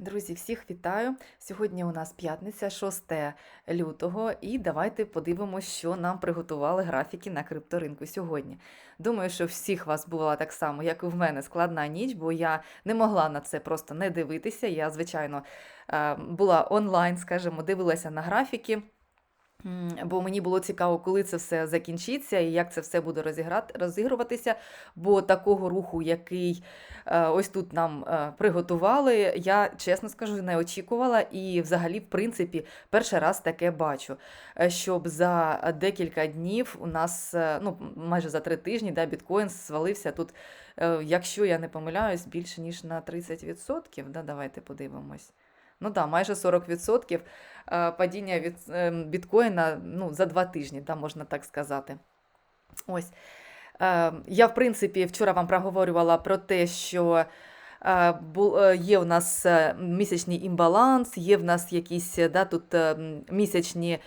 Друзі, всіх вітаю! Сьогодні у нас п'ятниця, 6 лютого, і давайте подивимося, що нам приготували графіки на крипторинку сьогодні. Думаю, що всіх вас була так само, як і в мене, складна ніч, бо я не могла на це просто не дивитися. Я, звичайно, е, була онлайн, скажімо, дивилася на графіки. Бо мені було цікаво, коли це все закінчиться і як це все буде розіграти, розігруватися. Бо такого руху, який е, ось тут нам е, приготували, я чесно скажу, не очікувала. І взагалі, в принципі, перший раз таке бачу. Е, Щоб за декілька днів у нас, ну майже за три тижні, да, біткоін свалився тут, якщо я не помиляюсь, більше ніж на 30%. Да, давайте подивимось. Ну так, майже 40% е, падіння від е, біткоїна ну, за два тижні, да, можна так сказати. Ось. Е, Я, в принципі, вчора вам проговорювала про те, що є у нас місячний імбаланс, є в нас якісь да, тут е, місячні.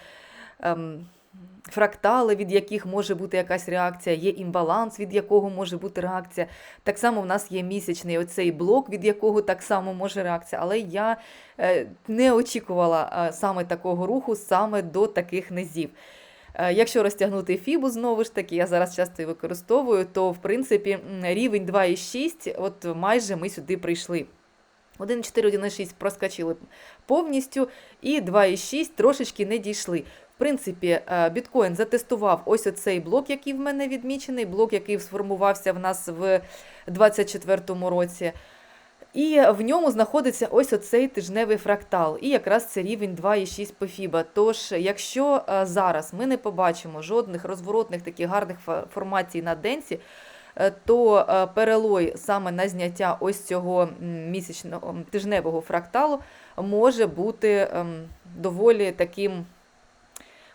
Фрактали, від яких може бути якась реакція, є імбаланс, від якого може бути реакція. Так само в нас є місячний оцей блок, від якого так само може реакція. Але я е, не очікувала е, саме такого руху, саме до таких низів. Е, Якщо розтягнути фібу, знову ж таки, я зараз часто її використовую, то в принципі рівень 2,6, от майже ми сюди прийшли. 1,4, 1,6 проскочили повністю, і 2,6 трошечки не дійшли. Принципі, е, біткоін затестував ось оцей блок, який в мене відмічений, блок, який сформувався в нас в 2024 році. І в ньому знаходиться ось оцей тижневий фрактал, і якраз це рівень 2,6 по фіба. Тож, якщо е, зараз ми не побачимо жодних розворотних таких гарних формацій на денці, е, то перелой саме на зняття ось цього місячного тижневого фракталу може бути ем, доволі таким.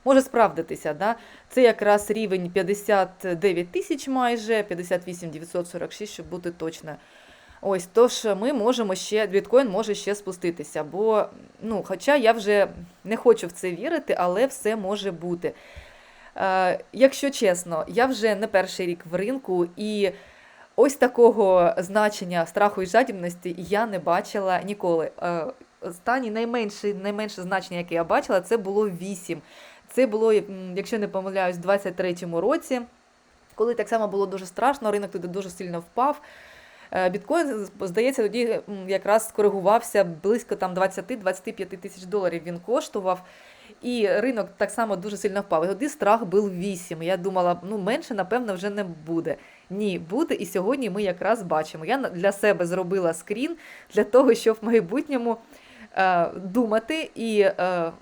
Може справдитися, да? це якраз рівень 59 тисяч майже, 58 946, щоб бути точною. Ось, тож ми можемо ще, біткоін може ще спуститися, бо, ну, хоча я вже не хочу в це вірити, але все може бути. Е, якщо чесно, я вже не перший рік в ринку, і ось такого значення страху і жадібності я не бачила ніколи. Е, останнє найменше, найменше значення, яке я бачила, це було 8. Це було, якщо не помиляюсь, у 23-му році, коли так само було дуже страшно, ринок туди дуже сильно впав. Е, Біткоін, здається, тоді якраз скоригувався близько там 20-25 тисяч доларів він коштував. І ринок так само дуже сильно впав. І тоді страх був 8. Я думала, ну менше, напевно, вже не буде. Ні, буде. І сьогодні ми якраз бачимо. Я для себе зробила скрін для того, щоб в майбутньому думати і е,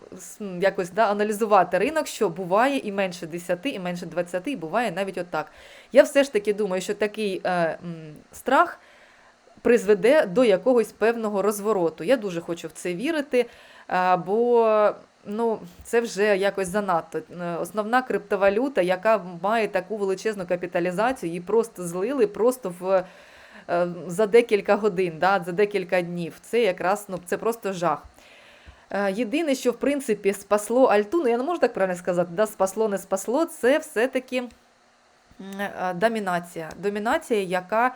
якось да, аналізувати ринок, що буває і менше 10, і менше 20, і буває навіть отак. Я все ж таки думаю, що такий е, страх призведе до якогось певного розвороту. Я дуже хочу в це вірити, е, бо ну, це вже якось занадто. Е, Основна криптовалюта, яка має таку величезну капіталізацію, її просто злили просто в. Е, За декілька годин, да, за декілька днів. Це якраз ну, це просто жах. Е, Єдине, що в принципі спасло Альту, ну я не можу так правильно сказати, да, спасло, не спасло, це все-таки е, домінація. Домінація, яка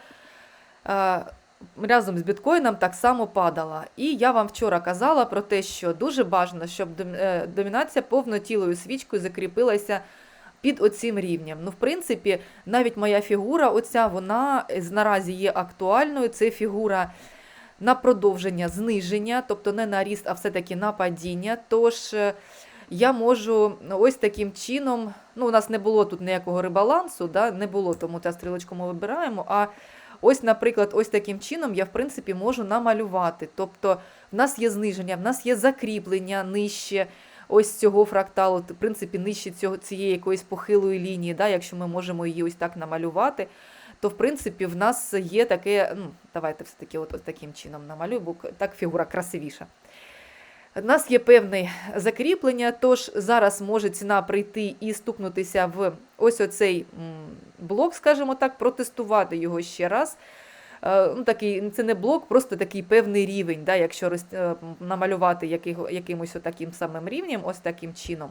разом з біткоїном так само падала. І я вам вчора казала про те, що дуже бажано, щоб дом- домінація повнотілою свічкою закріпилася під оцим рівнем. Ну, в принципі, навіть моя фігура, оця, вона наразі є актуальною. Це фігура на продовження зниження, тобто не на ріст, а все-таки на падіння. Тож е, я можу ось таким чином, ну, у нас не було тут ніякого ребалансу, да, не було, тому та стрілочку ми вибираємо. А ось, наприклад, ось таким чином я, в принципі, можу намалювати. Тобто в нас є зниження, в нас є закріплення нижче. Ось цього фракталу, в принципі, нижче цього, цієї якоїсь похилої лінії, да, якщо ми можемо її ось так намалювати, то в принципі в нас є таке, ну, давайте все-таки от, от таким чином намалюю, бо так фігура красивіша. У нас є певне закріплення, тож зараз може ціна прийти і стукнутися в ось оцей блок, скажімо так, протестувати його ще раз. Е, Ну, такий, це не блок, просто такий певний рівень, да, якщо роз, е, намалювати який, якимось таким самим рівнем, ось таким чином.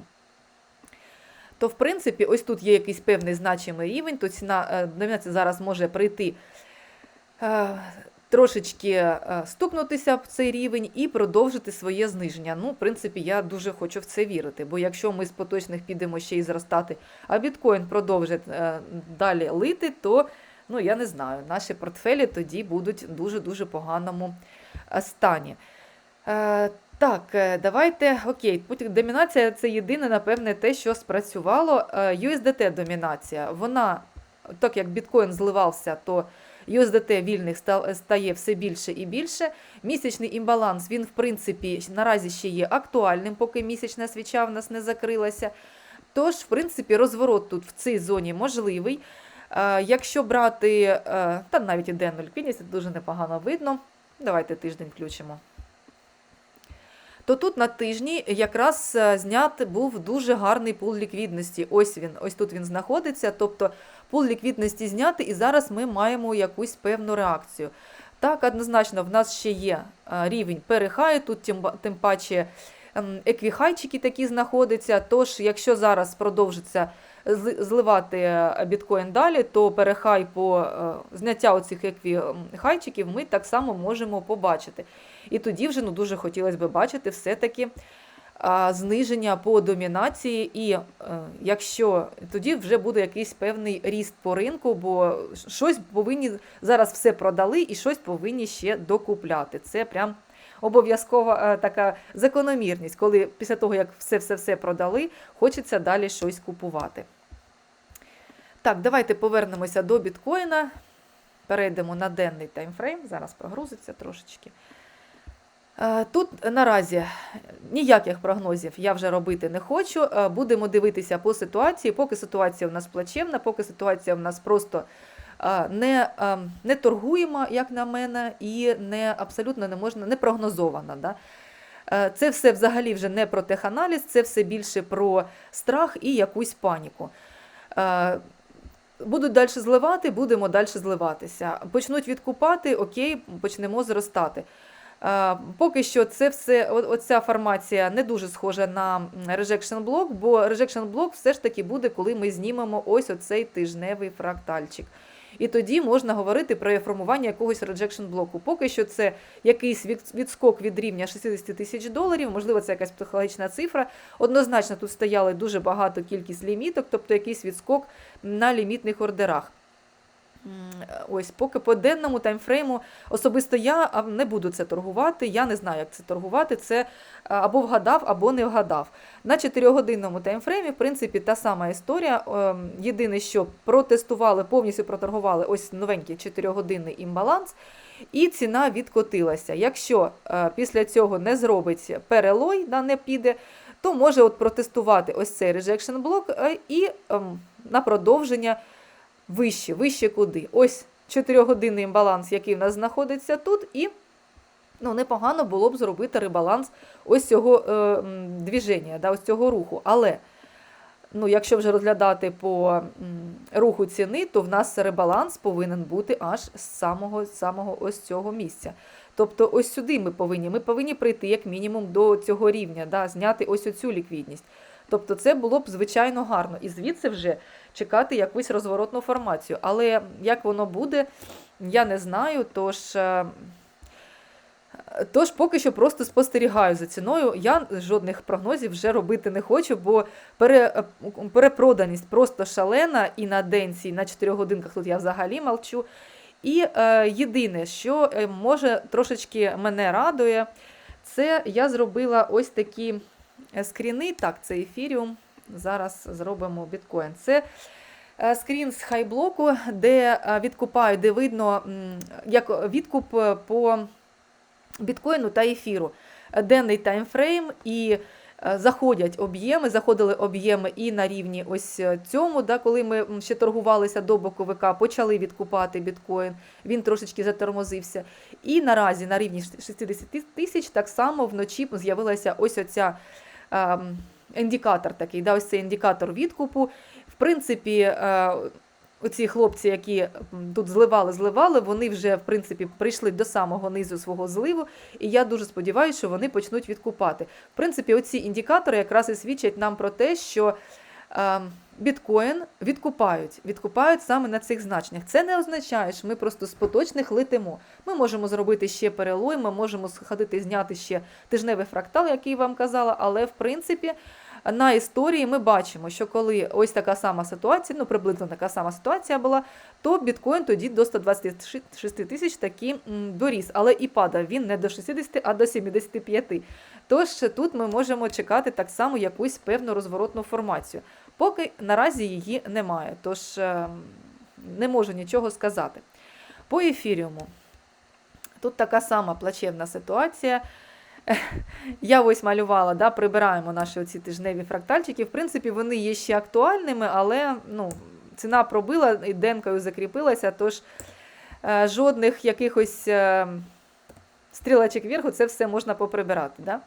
То, в принципі, ось тут є якийсь певний значимий рівень, то ціна е, домінація зараз може прийти трошечки стукнутися в цей рівень і продовжити своє зниження. Ну, в принципі, я дуже хочу в це вірити, бо якщо ми з поточних підемо ще й зростати, а біткоін продовжить далі лити, то ну, я не знаю, наші портфелі тоді будуть в дуже-дуже поганому е, стані. Е, Так, е, давайте. Окей, домінація це єдине, напевне, те, що спрацювало. USDT домінація. Вона, так як біткоін зливався, то USDT вільних стає все більше і більше. Місячний імбаланс, він, в принципі, наразі ще є актуальним, поки місячна свіча в нас не закрилася. Тож, в принципі, розворот тут в цій зоні можливий. Е, Якщо брати, е, та навіть і денну ліквідність, це дуже непогано видно. Давайте тиждень включимо. То тут на тижні якраз е, знят був дуже гарний пул ліквідності. Ось він, ось тут він знаходиться. Тобто пул ліквідності знятий, і зараз ми маємо якусь певну реакцію. Так, однозначно, в нас ще є рівень перехаю, тут тим, тим паче ем, еквіхайчики такі знаходяться. Тож, якщо зараз продовжиться зливати е, біткоін далі, то перехай по е, зняття оцих еквіхайчиків ми так само можемо побачити. І тоді вже ну, дуже хотілося б бачити все-таки зниження по домінації, і е, якщо тоді вже буде якийсь певний ріст по ринку, бо щось повинні зараз все продали і щось повинні ще докупляти. Це прям обов'язкова е, така закономірність, коли після того, як все-все-все продали, хочеться далі щось купувати. Так, давайте повернемося до біткоїна. Перейдемо на денний таймфрейм. Зараз прогрузиться трошечки. Е, Тут наразі ніяких прогнозів я вже робити не хочу. Е, Будемо дивитися по ситуації. Поки ситуація у нас плачевна, поки ситуація у нас просто не, не торгуємо, як на мене, і не абсолютно не можна не прогнозована. Да? Е, Це все взагалі вже не про теханаліз, це все більше про страх і якусь паніку. Е, Будуть далі зливати, будемо далі зливатися. Почнуть відкупати, окей, почнемо зростати. Е, Поки що це все, оця формація не дуже схожа на rejection блок, бо rejection блок все ж таки буде, коли ми знімемо ось оцей тижневий фрактальчик. І тоді можна говорити про формування якогось реджекшн блоку. Поки що це якийсь відскок від рівня 60 тисяч доларів, можливо, це якась психологічна цифра. Однозначно тут стояли дуже багато кількість ліміток, тобто якийсь відскок на лімітних ордерах. Ось, поки по денному таймфрейму особисто я не буду це торгувати. Я не знаю, як це торгувати. Це або вгадав, або не вгадав. На 4-годинному таймфреймі, в принципі, та сама історія. Єдине, що протестували, повністю проторгували ось новенький 4-годинний імбаланс, і ціна відкотилася. Якщо е, після цього не зробить перелой, да, не піде, то може от протестувати ось цей rejection блок е, і ем, на продовження вище, вище куди. Ось 4-годинний баланс, який в нас знаходиться тут, і ну, непогано було б зробити ребаланс ось цього е, двіження, да, ось цього руху. Але ну, якщо вже розглядати по руху ціни, то в нас ребаланс повинен бути аж з самого, самого ось цього місця. Тобто ось сюди ми повинні. Ми повинні прийти як мінімум до цього рівня, да, зняти ось оцю ліквідність. Тобто це було б звичайно гарно. І звідси вже чекати якусь розворотну формацію. Але як воно буде, я не знаю. Тож, е, тож поки що просто спостерігаю за ціною. Я жодних прогнозів вже робити не хочу, бо пере, перепроданість просто шалена і на денці, і на 4 годинках тут я взагалі мовчу. І е, єдине, що е, може трошечки мене радує, це я зробила ось такі е, скріни. Так, це ефіріум. Зараз зробимо біткоін. Це е, скрін з хайблоку, де відкупають, де видно як відкуп по біткоїну та ефіру. Денний таймфрейм і заходять об'єми, заходили об'єми і на рівні ось е, цьому, да, коли ми ще торгувалися до боковика, почали відкупати біткоін, він трошечки затормозився. І наразі на рівні 60 тисяч так само вночі з'явилася ось оця ем, індикатор такий, да, ось цей індикатор відкупу. В принципі, е, оці хлопці, які тут зливали, зливали, вони вже в принципі прийшли до самого низу свого зливу, і я дуже сподіваюся, що вони почнуть відкупати. В принципі, оці індикатори якраз і свідчать нам про те, що е, біткоін відкупають. Відкупають саме на цих значеннях. Це не означає, що ми просто з поточних летимо. Ми можемо зробити ще перелой, ми можемо сходити, зняти ще тижневий фрактал, який вам казала, але в принципі. На історії ми бачимо, що коли ось така сама ситуація, ну приблизно така сама ситуація була, то біткоін тоді до 126 тисяч таки доріс, але і падав він не до 60, а до 75. Тож тут ми можемо чекати так само якусь певну розворотну формацію. Поки наразі її немає, тож е, не можу нічого сказати. По ефіріуму. Тут така сама плачевна ситуація. Я ось малювала, да, прибираємо наші оці тижневі фрактальчики. В принципі, вони є ще актуальними, але ну, ціна пробила і денкою закріпилася, тож е, жодних якихось е, стрілочок вверху це все можна поприбирати. Да?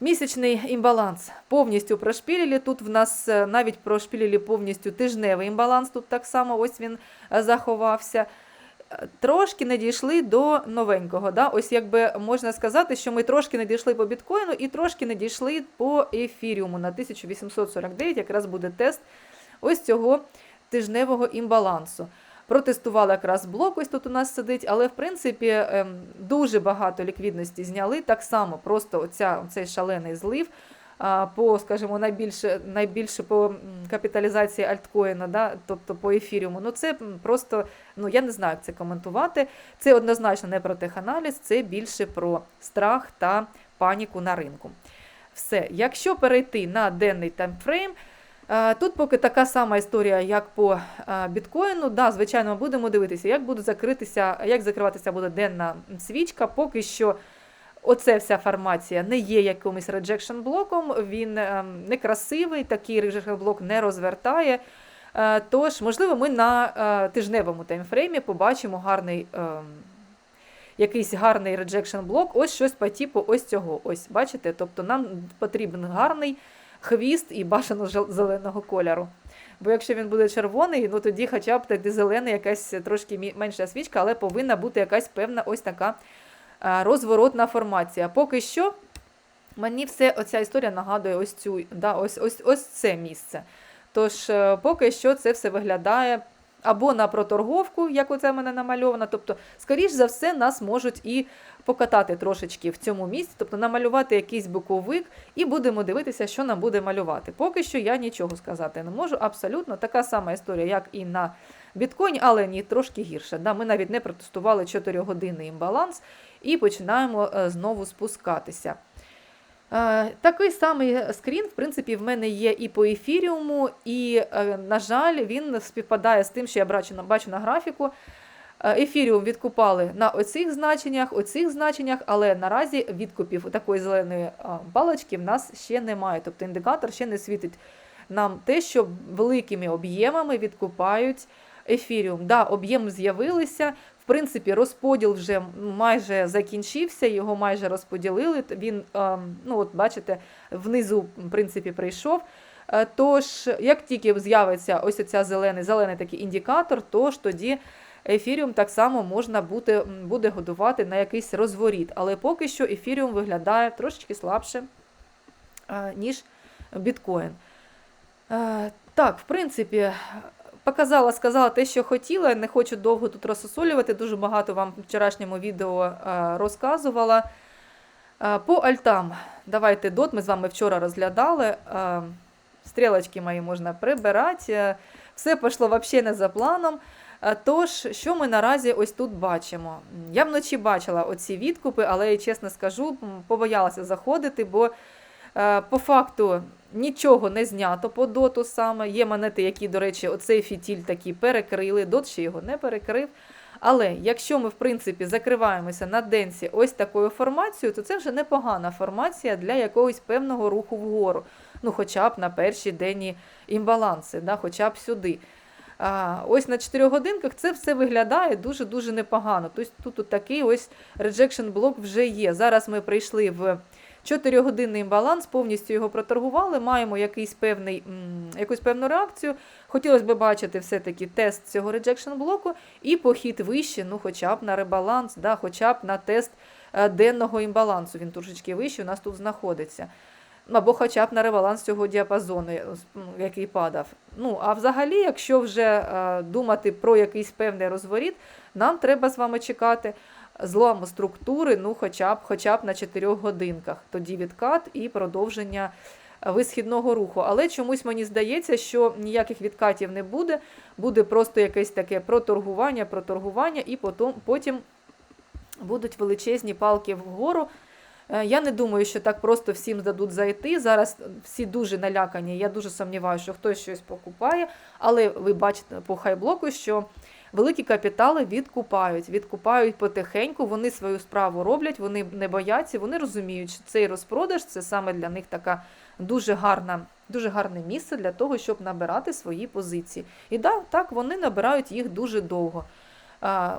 Місячний імбаланс повністю прошпілили. Тут в нас е, навіть прошпілили повністю тижневий імбаланс, тут так само ось він заховався. Трошки не дійшли до новенького. Да? Ось якби можна сказати, що ми трошки не дійшли по біткоїну і трошки не дійшли по ефіріуму на 1849, якраз буде тест ось цього тижневого імбалансу. Протестували якраз блок, ось тут у нас сидить, але в принципі ем, дуже багато ліквідності зняли. Так само просто оця, цей шалений злив по, скажімо, найбільше, найбільше по капіталізації альткоїна, да, тобто по ефіріуму. Ну це просто, ну я не знаю, як це коментувати. Це однозначно не про теханаліз, це більше про страх та паніку на ринку. Все, якщо перейти на денний таймфрейм, Тут поки така сама історія, як по біткоїну. Да, звичайно, ми будемо дивитися, як буде закритися, як закриватися буде денна свічка. Поки що оце вся формація не є якимось реджекшн блоком, він ем, некрасивий, такий реджекшн блок не розвертає. Е, Тож, можливо, ми на е, тижневому таймфреймі побачимо гарний. ем, Якийсь гарний реджекшн блок, ось щось по типу ось цього. Ось, бачите? Тобто нам потрібен гарний хвіст і бажано зеленого кольору. Бо якщо він буде червоний, ну тоді хоча б тоді зелений, якась трошки менша свічка, але повинна бути якась певна ось така розворотна формація. Поки що мені все оця історія нагадує ось цю, да, ось, ось, ось це місце. Тож, е, поки що це все виглядає або на проторговку, як оце в мене намальовано. Тобто, скоріш за все, нас можуть і покатати трошечки в цьому місці, тобто намалювати якийсь боковик, і будемо дивитися, що нам буде малювати. Поки що я нічого сказати не можу. Абсолютно така сама історія, як і на біткоїні, але ні, трошки гірше. Да, Ми навіть не протестували 4-годинний імбаланс і починаємо е, знову спускатися. Е, Такий самий скрін, в принципі, в мене є і по ефіріуму, і, е, на жаль, він співпадає з тим, що я бачу на, графіку. Ефіріум відкупали на оцих значеннях, оцих значеннях, але наразі відкупів такої зеленої балочки в нас ще немає. Тобто індикатор ще не світить нам те, що великими об'ємами відкупають ефіріум. Да, об'єм з'явилися. Принципі, розподіл вже майже закінчився, його майже розподілили. Він, ем, ну от бачите, внизу, в принципі, прийшов. Е, Тож, як тільки з'явиться ось ця зелений, зелений такий індикатор, тож тоді ефіріум так само можна буде, буде годувати на якийсь розворіт. Але поки що ефіріум виглядає трошечки слабше, е, ніж біткоін. Е, Так, в принципі, показала, сказала те, що хотіла. Не хочу довго тут розсосолювати. Дуже багато вам в вчорашньому відео е, розказувала. Е, По альтам. Давайте дот. Ми з вами вчора розглядали. Е, Стрілочки мої можна прибирати. Все пішло взагалі не за планом. Тож, що ми наразі ось тут бачимо? Я вночі бачила оці відкупи, але я чесно скажу, побоялася заходити, бо по факту нічого не знято по доту саме. Є монети, які, до речі, оцей фітіль такі перекрили, дот ще його не перекрив. Але якщо ми, в принципі, закриваємося на денсі ось такою формацією, то це вже непогана формація для якогось певного руху вгору. Ну, хоча б на перші денні імбаланси, да, хоча б сюди. А, ось на 4 годинках це все виглядає дуже-дуже непогано. Тобто тут, тут такий ось rejection блок вже є. Зараз ми прийшли в 4-годинний імбаланс, повністю його проторгували, маємо якийсь певний, якусь певну реакцію. Хотілося б бачити все-таки тест цього rejection блоку і похід вище, ну хоча б на ребаланс, да, хоча б на тест е, денного імбалансу. Він трошечки вище у нас тут знаходиться. або хоча б на ребаланс цього діапазону, е, який падав. Ну, а взагалі, якщо вже е, думати про якийсь певний розворіт, нам треба з вами чекати зламу структури, ну, хоча б, хоча б на 4 годинках. Тоді відкат і продовження е, висхідного руху. Але чомусь мені здається, що ніяких відкатів не буде, буде просто якесь таке проторгування, проторгування, і потім, потім будуть величезні палки вгору. Е, Я не думаю, що так просто всім дадуть зайти. Зараз всі дуже налякані. Я дуже сумніваюся, що хтось щось покупає. Але ви бачите по хайблоку, що великі капітали відкупають, відкупають потихеньку. Вони свою справу роблять, вони не бояться, вони розуміють, що цей розпродаж це саме для них така дуже гарна. Дуже гарне місце для того, щоб набирати свої позиції. І да, так, вони набирають їх дуже довго.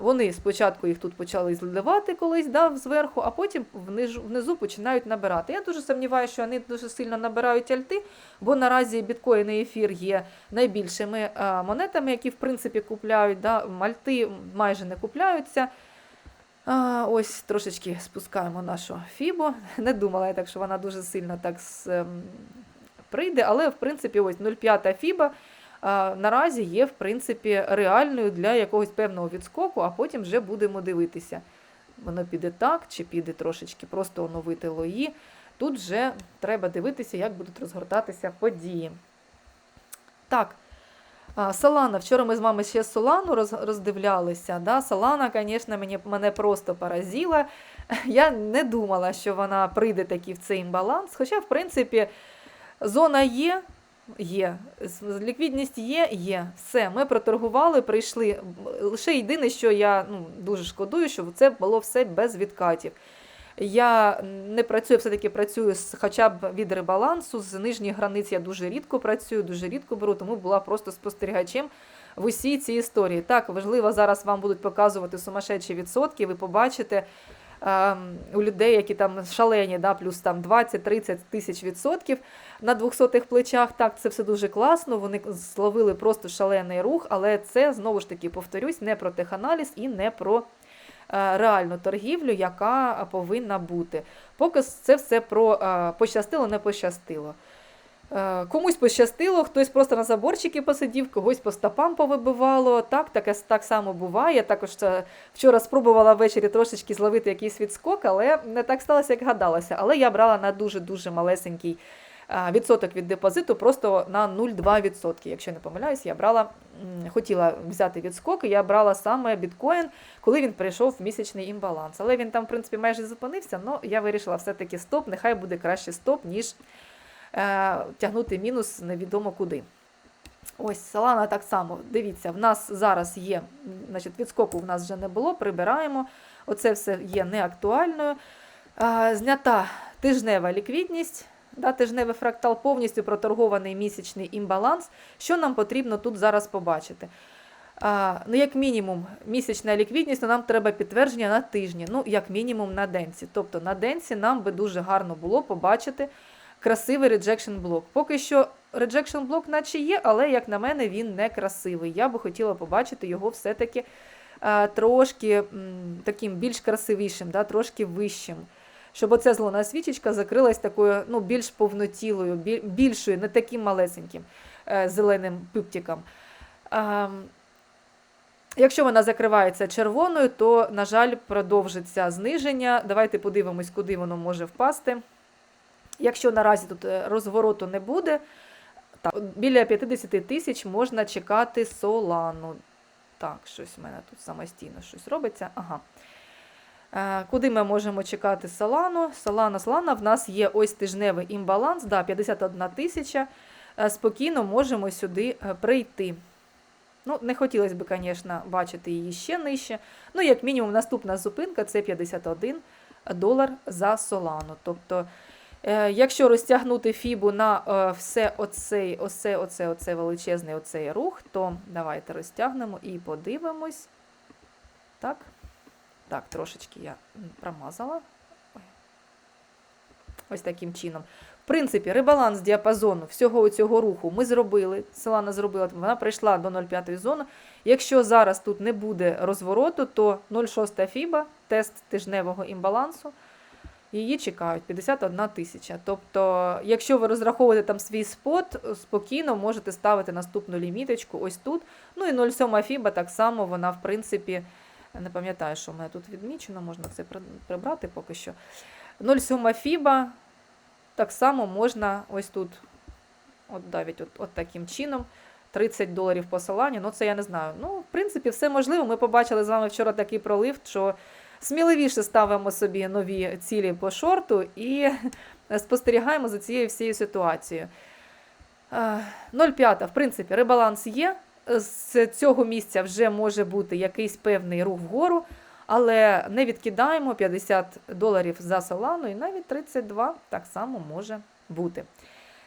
Вони спочатку їх тут почали зливати колись да, зверху, а потім внизу, внизу починають набирати. Я дуже сумніваюся, що вони дуже сильно набирають альти, бо наразі біткоін і ефір є найбільшими монетами, які в принципі купляють. Да. Мальти майже не купляються. А, ось трошечки спускаємо нашу фібу. Не думала я так, що вона дуже сильно так ем, прийде, але в принципі ось 0,5 фіба наразі є в принципі реальною для якогось певного відскоку, а потім вже будемо дивитися. Воно піде так, чи піде трошечки просто оновити лої. Тут вже треба дивитися, як будуть розгортатися події. Так. Солана, вчора ми з вами ще Солану роздивлялися. Да? Солана, звісно, мені, мене просто поразила. Я не думала, що вона прийде таки в цей імбаланс. Хоча, в принципі, зона є, є, ліквідність є, є. Все, ми проторгували, прийшли. Лише єдине, що я ну, дуже шкодую, що це було все без відкатів. Я не працюю, все-таки працюю з хоча б від ребалансу, з нижніх границь я дуже рідко працюю, дуже рідко беру, тому була просто спостерігачем в усій цій історії. Так, важливо, зараз вам будуть показувати сумасшедші відсотки, ви побачите у людей, які там шалені, да, плюс там 20-30 тисяч відсотків на 200 плечах. Так, це все дуже класно. Вони зловили просто шалений рух, але це знову ж таки повторюсь, не про теханаліз і не про е, реальну торгівлю, яка повинна бути. Поки це все про е, пощастило, не пощастило. Е, Комусь пощастило, хтось просто на заборчики посидів, когось по стопам повибивало. Так, таке так само буває. Також е, вчора спробувала ввечері трошечки зловити якийсь відскок, але не так сталося, як гадалося. Але я брала на дуже-дуже малесенький е, відсоток від депозиту, просто на 0,2%. Якщо не помиляюсь, я брала, хотіла взяти відскок, і я брала саме біткоін, коли він прийшов в місячний імбаланс. Але він там, в принципі, майже зупинився, але я вирішила все-таки стоп, нехай буде краще стоп, ніж тягнути мінус невідомо куди. Ось Солана так само. Дивіться, в нас зараз є, значить, відскоку в нас вже не було, прибираємо. Оце все є неактуальною. А, знята тижнева ліквідність, да, тижневий фрактал повністю проторгований місячний імбаланс. Що нам потрібно тут зараз побачити? А, ну, як мінімум, місячна ліквідність, то нам треба підтвердження на тижні, ну, як мінімум на денці. Тобто на денці нам би дуже гарно було побачити красивий rejection блок. Поки що rejection блок наче є, але, як на мене, він не красивий. Я би хотіла побачити його все-таки е, трошки таким більш красивішим, да, трошки вищим. Щоб оця зелена свічечка закрилась такою ну, більш повнотілою, більшою, не таким малесеньким е, зеленим пиптиком. Ем, Якщо вона закривається червоною, то, на жаль, продовжиться зниження. Давайте подивимось, куди воно може впасти. Якщо наразі тут е, розвороту не буде, так, біля 50 тисяч можна чекати солану. Так, щось в мене тут самостійно щось робиться. Ага. Е, Куди ми можемо чекати солану? Солана, солана, в нас є ось тижневий імбаланс, да, 51 тисяча. Е, Спокійно можемо сюди прийти. Ну, не хотілося б, звісно, бачити її ще нижче. Ну, як мінімум, наступна зупинка це 51 долар за солану. Тобто, якщо розтягнути фібу на е, все оцей, оце, оце, оце величезний оцей рух, то давайте розтягнемо і подивимось. Так, так, трошечки я промазала. Ось таким чином. В принципі, ребаланс діапазону всього цього руху ми зробили. Селана зробила, вона прийшла до 0,5 зони. Якщо зараз тут не буде розвороту, то 0,6 фіба, тест тижневого імбалансу. Її чекають 51 тисяча. Тобто, якщо ви розраховуєте там свій спот, спокійно можете ставити наступну ліміточку ось тут. Ну і 0,7 фіба так само вона, в принципі, не пам'ятаю, що в мене тут відмічено, можна це прибрати поки що. 0,7 фіба так само можна ось тут, от навіть от, от таким чином. 30 доларів посилання, ну це я не знаю. Ну, в принципі, все можливо. Ми побачили з вами вчора такий пролив, що сміливіше ставимо собі нові цілі по шорту і спостерігаємо за цією всією ситуацією. Е, 0,5, в принципі, ребаланс є. З цього місця вже може бути якийсь певний рух вгору, але не відкидаємо 50 доларів за Solana і навіть 32 так само може бути.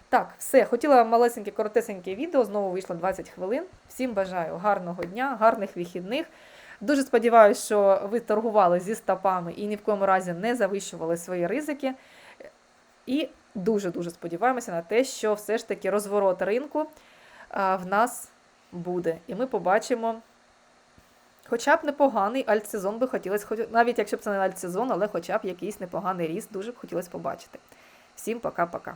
Так, все, хотіла малесеньке, коротесеньке відео, знову вийшло 20 хвилин. Всім бажаю гарного дня, гарних вихідних. Дуже сподіваюся, що ви торгували зі стопами і ні в коєму разі не завищували свої ризики. І дуже-дуже сподіваємося на те, що все ж таки розворот ринку в нас буде. І ми побачимо. Хоча б непоганий альтсезон би хотілося, навіть якщо б це не альтсезон, але хоча б якийсь непоганий ріст, дуже б хотілося побачити. Всім пока-пока.